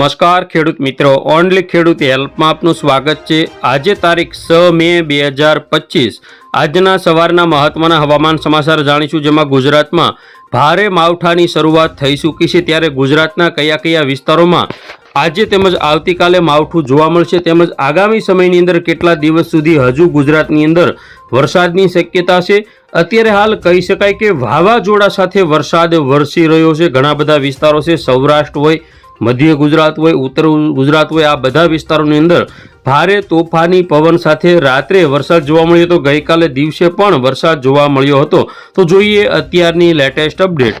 નમસ્કાર, ખેડૂત મિત્રો. ઓનલી ખેડૂત હેલ્પમાં આપનું સ્વાગત છે. આજે તારીખ છ મે બે હજાર પચીસ. આજના સવારના મહત્વના હવામાન સમાચાર જાણીશું, જેમાં ગુજરાતમાં ભારે માવઠાની શરૂઆત થઈ ચૂકી છે. ત્યારે ગુજરાતના કયા કયા વિસ્તારોમાં આજે તેમજ આવતીકાલે માવઠું જોવા મળશે તેમજ આગામી સમયની અંદર કેટલા દિવસ સુધી હજુ ગુજરાતની અંદર વરસાદની શક્યતા છે. અત્યારે હાલ કહી શકાય કે વાવાઝોડા સાથે વરસાદ વરસી રહ્યો છે. ઘણા બધા વિસ્તારો છે, સૌરાષ્ટ્ર હોય મધ્ય ગુજરાત હોય ઉત્તર ગુજરાત હોય આ બધા વિસ્તારોની અંદર ભારે તોફાની પવન સાથે રાત્રે વરસાદ જોવા મળ્યો હતો. ગઈકાલે દિવસે પણ વરસાદ જોવા મળ્યો હતો. તો જોઈએ અત્યારની લેટેસ્ટ અપડેટ.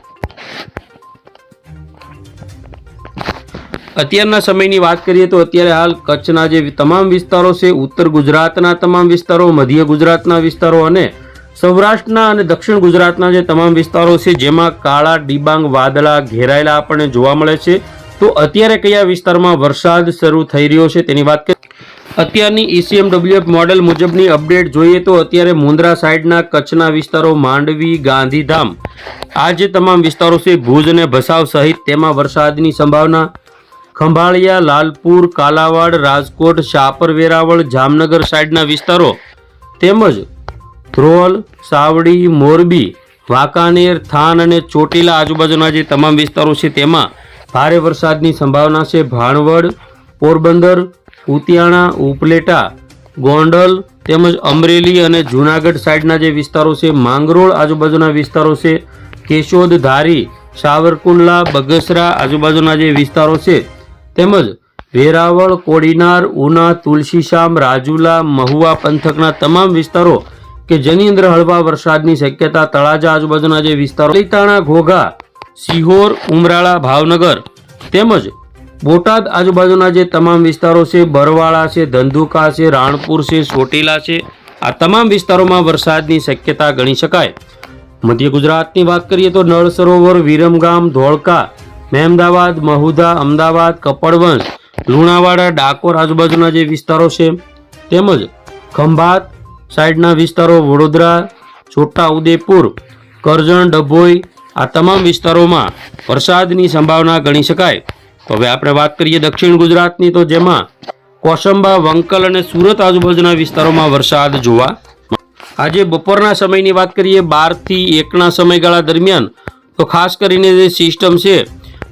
અત્યારના સમયની વાત કરીએ તો અત્યારે હાલ કચ્છના જે તમામ વિસ્તારો છે, ઉત્તર ગુજરાતના તમામ વિસ્તારો, મધ્ય ગુજરાતના વિસ્તારો અને સૌરાષ્ટ્રના અને દક્ષિણ ગુજરાતના જે તમામ વિસ્તારો છે, જેમાં કાળા, ડિબાંગ, વાદળા ઘેરાયેલા આપણને જોવા મળે છે. તો અત્યારે કયા વિસ્તારમાં વરસાદ શરૂ થઈ રહ્યો છે તેની વાત કરીએ અત્યારની E ઈસીએમડબ્લ્યુએફ મોડેલ મુજબની અપડેટ જોઈએ તો અત્યારે મુંદ્રા સાઈડના કચ્છના વિસ્તારો માંડવી, ગાંધીધામ, આ જે તમામ વિસ્તારો છે, ભુજ અને ભસાવ સહિત તેમાં વરસાદની સંભાવના. ખંભાળિયા, લાલપુર, કાલાવાડ, રાજકોટ, શાપર, વેરાવળ, જામનગર સાઈડના વિસ્તારો તેમજ ધ્રોલ, સાવડી, મોરબી, વાંકાનેર, થાન અને ચોટીલા આજુબાજુના જે તમામ વિસ્તારો છે તેમાં ભારે વરસાદની સંભાવના છે. ભાણવડ, પોરબંદર, ઉતિયાણા, ઉપલેટા, ગોંડલ તેમજ અમરેલી અને જૂનાગઢ સાઈડના જે વિસ્તારો છે, માંગરોળ આજુબાજુના વિસ્તારો છે કેશોદ ધારી સાવરકુંડલા, બગસરા આજુબાજુના જે વિસ્તારો છે, તેમજ વેરાવળ, કોડીનાર, ઉના, તુલસીશામ, રાજુલા, મહુવા પંથકના તમામ વિસ્તારો કે જેની અંદર હળવા વરસાદની શક્યતા, તળાજા આજુબાજુના જે વિસ્તારો લીતાણા ઘોઘા સિહોર ઉમરાળા, ભાવનગર તેમજ બોટાદ આજુબાજુના જે તમામ વિસ્તારો છે, બરવાળા છે, ધંધુકા છે, રાણપુર છે, ચોટીલા છે, આ તમામ વિસ્તારોમાં વરસાદની શક્યતા ગણી શકાય. મધ્ય ગુજરાતની વાત કરીએ તો નળ સરોવર, વિરમગામ, ધોળકા, મહેમદાવાદ મહુધા અમદાવાદ, કપડવંશ, લુણાવાડા, ડાકોર આજુબાજુના જે વિસ્તારો છે, તેમજ ખંભાત સાઈડના વિસ્તારો, વડોદરા, છોટા ઉદેપુર, કરજણ, ડભોઈ આ તમામ વિસ્તારોમાં વરસાદની સંભાવના ગણી શકાય. તો હવે આપણે વાત કરીએ દક્ષિણ ગુજરાતની, તો જેમાં કોસંબા, વંકલ અને સુરત આજુબાજુના વિસ્તારોમાં વરસાદ જોવા આજે બપોરના સમયની વાત કરીએ, બારથી એકના સમયગાળા દરમિયાન, તો ખાસ કરીને જે સિસ્ટમ છે,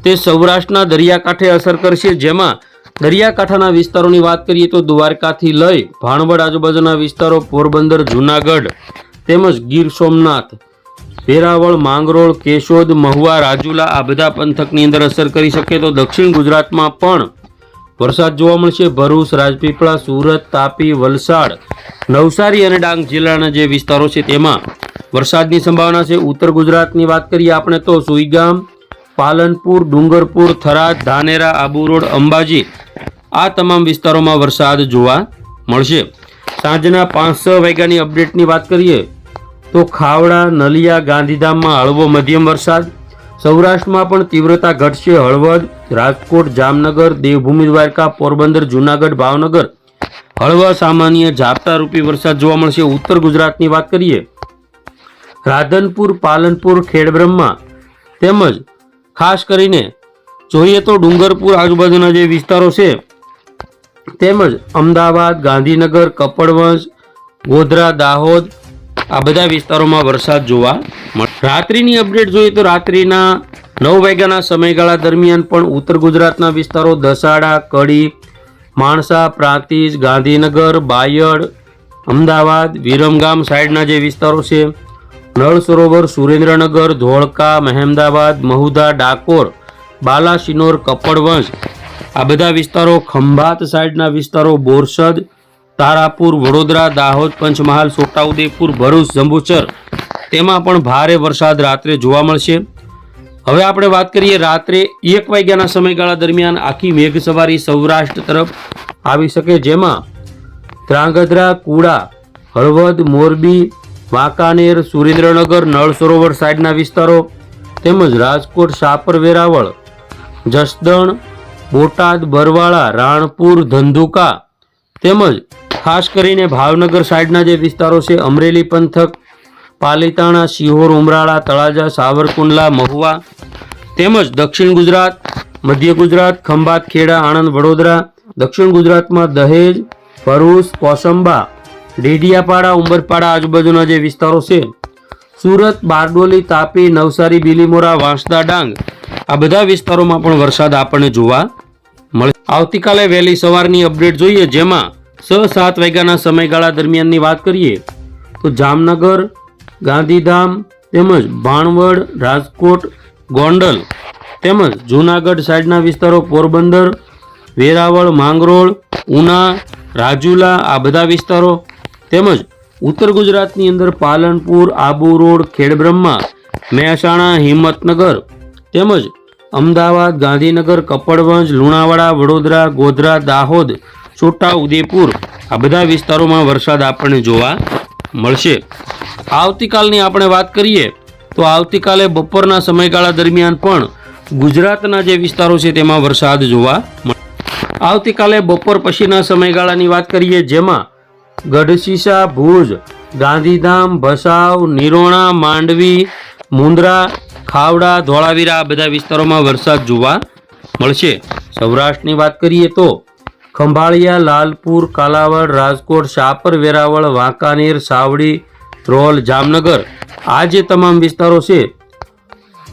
તે સૌરાષ્ટ્રના દરિયાકાંઠે અસર કરશે. જેમાં દરિયાકાંઠાના વિસ્તારોની વાત કરીએ, તો દ્વારકાથી લઈ ભાણવડ આજુબાજુના વિસ્તારો, પોરબંદર, જૂનાગઢ તેમજ ગીર સોમનાથ વેરાવળ, માંગરોળ, કેશોદ, મહુવા, રાજુલા આ બધા પંથકની અંદર અસર કરી શકે તો દક્ષિણ ગુજરાતમાં પણ વરસાદ જોવા મળશે. ભરૂચ, રાજપીપળા, સુરત, તાપી, વલસાડ, નવસારી અને ડાંગ જિલ્લાના જે વિસ્તારો છે તેમાં વરસાદની સંભાવના છે. ઉત્તર ગુજરાતની વાત કરીએ આપણે તો સુઈગામ, પાલનપુર, ડુંગરપુર, થરાદ, ધાનેરા, આબુ રોડ, અંબાજી આ તમામ વિસ્તારોમાં વરસાદ જોવા મળશે. સાંજના પાંચ છ વાગ્યાની અપડેટની વાત કરીએ તો ખાવડા, નલિયા, ગાંધીધામમાં હળવો મધ્યમ વરસાદ. સૌરાષ્ટ્રમાં પણ તીવ્રતા ઘટશે હળવદ. રાજકોટ, જામનગર, દેવભૂમિ દ્વારકા, પોરબંદર, જૂનાગઢ, ભાવનગર. હળવા સામાન્ય ઝાપટા રૂપી વરસાદ જોવા મળશે. ઉત્તર ગુજરાતની વાત કરીએ. રાધનપુર, પાલનપુર, ખેડબ્રહ્મા તેમજ ખાસ કરીને જોઈએ તો ડુંગરપુર આજુબાજુના જે વિસ્તારો છે, તેમજ અમદાવાદ, ગાંધીનગર, કપડવંશ, ગોધરા, દાહોદ આ બધા વિસ્તારોમાં વરસાદ જોવા મળશે રાત્રિની અપડેટ જોઈએ તો રાત્રિના નવ વાગ્યાના સમયગાળા દરમિયાન પણ ઉત્તર ગુજરાતના વિસ્તારો દસાડા, કડી, માણસા, પ્રાંતિજ, ગાંધીનગર, બાયડ, અમદાવાદ, વિરમગામ સાઈડના જે વિસ્તારો છે નળ સરોવર સુરેન્દ્રનગર, ધોળકા, મહેમદાવાદ મહુધા ડાકોર, બાલાસિનોર, કપડવંશ આ બધા વિસ્તારો ખંભાત સાઈડના વિસ્તારો, બોરસદ તારાપુર, વડોદરા, દાહોદ, પંચમહાલ, છોટાઉદેપુર, ભરૂચ જંબુચર તેમાં પણ ભારે વરસાદ રાત્રે જોવા મળશે. હવે આપણે વાત કરીએ રાત્રે એક વાગ્યાના સમયગાળા દરમિયાન આખી મેઘ સવારી સૌરાષ્ટ્ર તરફ આવી શકે જેમાં ધ્રાંગધ્રા, કુડા, હળવદ, મોરબી, વાંકાનેર, સુરેન્દ્રનગર, નળ સરોવર સાઈડના વિસ્તારો તેમજ રાજકોટ, સાપર, વેરાવળ, જસદણ, બોટાદ, બરવાળા, રાણપુર, ધંધુકા તેમજ ખાસ કરીને ભાવનગર સાઈડના જે વિસ્તારો છે, અમરેલી પંથક, પાલીતાણા સિહોર ઉમરાળા, તળાજા, સાવરકુંડલા, મહુવા, તેમજ દક્ષિણ ગુજરાત, મધ્ય ગુજરાત, ખંભાત, ખેડા, આણંદ, વડોદરા, દક્ષિણ ગુજરાતમાં દહેજ, ભરૂચ, કોસંબા, ડેડિયાપાડા, ઉંબરપાડા આજુબાજુના જે વિસ્તારો છે, સુરત, બારડોલી, તાપી, નવસારી, બિલીમોરા, વાંસદા, ડાંગ, આ બધા વિસ્તારોમાં પણ વરસાદ આપણને જોવા મળે. આવતીકાલે વહેલી સવારની અપડેટ જોઈએ, જેમાં સાત વાગ્યાના સમયગાળા દરમિયાનની વાત કરીએ, તો જામનગર, ગાંધીધામ તેમજ ભાણવડ, રાજકોટ, ગોંડલ તેમજ જૂનાગઢ સાઈડના વિસ્તારો, પોરબંદર, વેરાવળ, માંગરોળ, ઉના, રાજુલા આ બધા વિસ્તારો તેમજ ઉત્તર ગુજરાતની અંદર પાલનપુર, આબુ રોડ, ખેડબ્રહ્મા, મહેસાણા, હિંમતનગર તેમજ અમદાવાદ, ગાંધીનગર, કપડવંજ, લુણાવાડા, વડોદરા, ગોધરા, દાહોદ છોટા ઉદેપુર, આ બધા વિસ્તારોમાં વરસાદ આપણને જોવા મળશે. આવતીકાલની આપણે વાત કરીએ, તો આવતીકાલે બપોરના સમયગાળા દરમિયાન પણ ગુજરાતના જે વિસ્તારો છે તેમાં વરસાદ જોવા મળે, આવતીકાલે બપોર પછીના સમયગાળાની વાત કરીએ, જેમાં ગઢશીશા, ભુજ, ગાંધીધામ, ભસાવ, નિરોણા, માંડવી મુંદ્રા ખાવડા, ધોળાવીરા આ બધા વિસ્તારોમાં વરસાદ જોવા મળશે. સૌરાષ્ટ્રની વાત કરીએ તો ખંભાળિયા, લાલપુર, કાલાવડ, રાજકોટ, શાપર, વેરાવળ, વાંકાનેર, સાવડી, ધ્રોલ, જામનગર આ જે તમામ વિસ્તારો છે,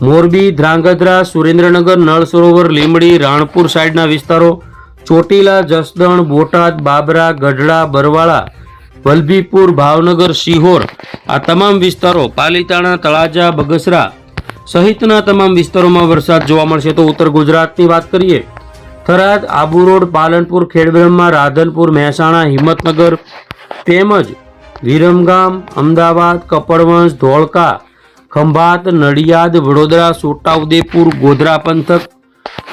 મોરબી, ધ્રાંગધ્રા, સુરેન્દ્રનગર, નળ સરોવર લીમડી રાણપુર સાઈડના વિસ્તારો, ચોટીલા, જસદણ, બોટાદ, બાબરા, ગઢડા, બરવાળા, વલભીપુર, ભાવનગર સિહોર આ તમામ વિસ્તારો, પાલીતાણા, તળાજા, બગસરા સહિતના તમામ વિસ્તારોમાં વરસાદ જોવા મળશે. તો ઉત્તર ગુજરાતની વાત કરીએ થરાદ, આબુ રોડ, પાલનપુર, ખેડબ્રહ્મા, રાધનપુર, મહેસાણા, હિંમતનગર તેમજ વિરમગામ, અમદાવાદ, કપડવંશ, ધોળકા, ખંભાત, નડિયાદ, વડોદરા, છોટાઉદેપુર, ગોધરા પંથક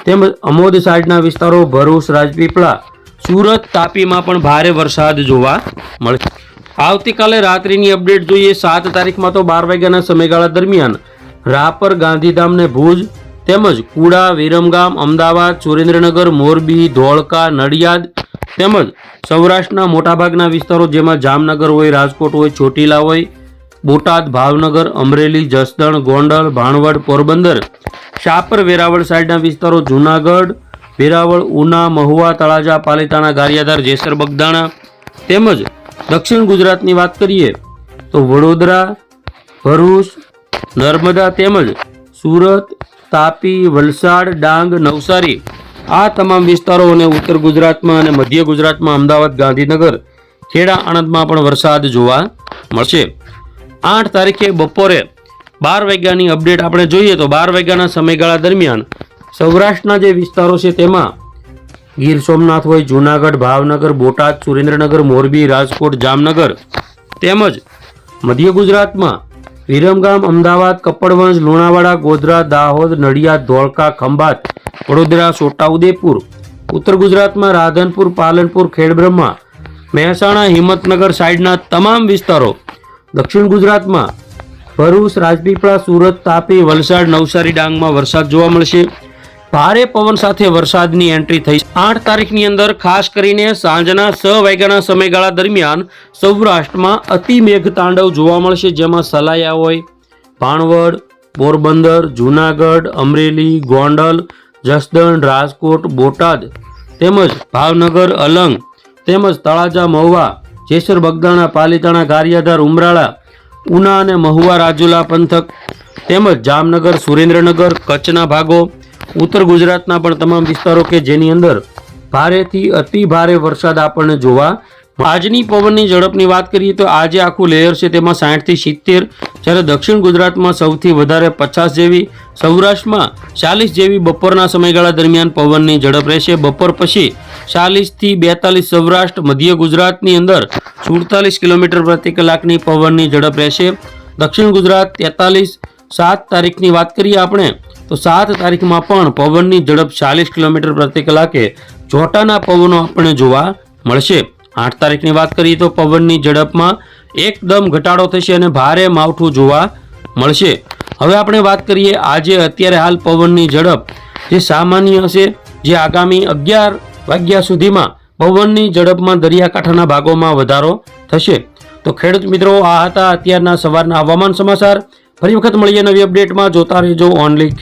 તેમજ અમોદ સાઈડના વિસ્તારો ભરૂચ, રાજપીપળા, સુરત તાપીમાં પણ ભારે વરસાદ જોવા મળે આવતીકાલે રાત્રિની અપડેટ જોઈએ. સાત તારીખમાં તો બાર વાગ્યાના સમયગાળા દરમિયાન રાપર, ગાંધીધામને ભુજ તેમજ કુડા, વિરમગામ, અમદાવાદ, સુરેન્દ્રનગર, મોરબી, ધોળકા, નડિયાદ તેમજ સૌરાષ્ટ્રના મોટાભાગના વિસ્તારો જેમાં જામનગર હોય, રાજકોટ હોય, ચોટીલા હોય, બોટાદ, ભાવનગર, અમરેલી, જસદણ, ગોંડલ, ભાણવડ, પોરબંદર, શાપર, વેરાવળ સાઈડના વિસ્તારો જૂનાગઢ, વેરાવળ, ઉના, મહુવા, તળાજા, પાલીતાણા, ગારિયાધાર, જેસર, બગદાણા તેમજ દક્ષિણ ગુજરાતની વાત કરીએ તો વડોદરા, ભરૂચ, નર્મદા તેમજ સુરત તાપી, વલસાડ, ડાંગ, નવસારી. આ તમામ વિસ્તારો અને ઉત્તર ગુજરાતમાં અને મધ્ય ગુજરાતમાં અમદાવાદ, ગાંધીનગર, ખેડા, આણંદમાં પણ વરસાદ જોવા મળશે. આઠ તારીખે બપોરે બાર વાગ્યાની અપડેટ આપણે જોઈએ તો બાર વાગ્યાના સમયગાળા દરમિયાન સૌરાષ્ટ્રના જે વિસ્તારો છે તેમાં ગીર સોમનાથ હોય, જૂનાગઢ, ભાવનગર, બોટાદ, સુરેન્દ્રનગર, મોરબી, રાજકોટ, જામનગર તેમજ મધ્ય ગુજરાતમાં વિરમગામ, અમદાવાદ, કપડવંજ, લુણાવાડા, ગોધરા, દાહોદ, નડિયાદ, ધોળકા, ખંભાત, વડોદરા, છોટાઉદેપુર, ઉત્તર ગુજરાતમાં રાધનપુર, પાલનપુર, ખેડબ્રહ્મા, મહેસાણા, હિંમતનગર સાઈડના તમામ વિસ્તારો, દક્ષિણ ગુજરાતમાં ભરૂચ, રાજપીપળા, સુરત, તાપી, વલસાડ, નવસારી, ડાંગમાં વરસાદ જોવા મળશે. ભારે પવન સાથે વરસાદની એન્ટ્રી થઈ. આઠ તારીખની અંદર ખાસ કરીને સાંજના છ વાગ્યાના સમયગાળા દરમિયાન સૌરાષ્ટ્રમાં અતિ મેઘતાંડવ જોવા મળશે, જેમાં સલાયા હોય, ભાણવડ, પોરબંદર, જૂનાગઢ, અમરેલી, ગોંડલ, જસદણ, રાજકોટ, બોટાદ તેમજ ભાવનગર, અલંગ તેમજ તળાજા, મહુવા, જેસર, બગદાણા, પાલીતાણા, ગારિયાધાર, ઉમરાળા, ઉના અને મહુવા રાજુલા પંથક તેમજ જામનગર, સુરેન્દ્રનગર, કચ્છના ભાગો ઉત્તર ગુજરાતના પણ તમામ વિસ્તારો કે જેની અંદર ભારેથી અતિ ભારે વરસાદ આપણને જોવા આજની પવનની ઝડપની વાત કરીએ તો આજે આખું લેયર છે તેમાં સાઠથી સિત્તેર, જ્યારે દક્ષિણ ગુજરાતમાં સૌથી વધારે પચાસ જેવી, સૌરાષ્ટ્રમાં ચાલીસ જેવી બપોરના સમયગાળા દરમિયાન પવનની ઝડપ રહેશે. બપોર પછી ચાલીસથી બેતાલીસ સૌરાષ્ટ્ર, મધ્ય ગુજરાતની અંદર સુડતાલીસ કિલોમીટર પ્રતિ કલાકની પવનની ઝડપ રહેશે. દક્ષિણ ગુજરાત તેતાલીસ, સાત તારીખની વાત કરીએ આપણે તો સાત તારીખમાં પણ પવનની ઝડપ ચાલીસ કિલોમીટર પ્રતિ કલાકે જોટાના પવનો આપણને જોવા મળશે. આઠ તારીખની વાત કરીએ તો પવનની ઝડપમાં એકદમ ઘટાડો થશે અને ભારે માવઠું જોવા મળશે. હવે આપણે વાત કરીએ આજે અત્યારે હાલ પવનની ઝડપ જે સામાન્ય હશે, જે આગામી અગિયાર વાગ્યા સુધીમાં પવનની ઝડપમાં દરિયાકાંઠાના ભાગોમાં વધારો થશે. તો ખેડૂત મિત્રો, આ હતા અત્યારના સવારના હવામાન સમાચાર. ફરી વખત મળીએ નવી અપડેટમાં. જોતા રહેજો ઓનલી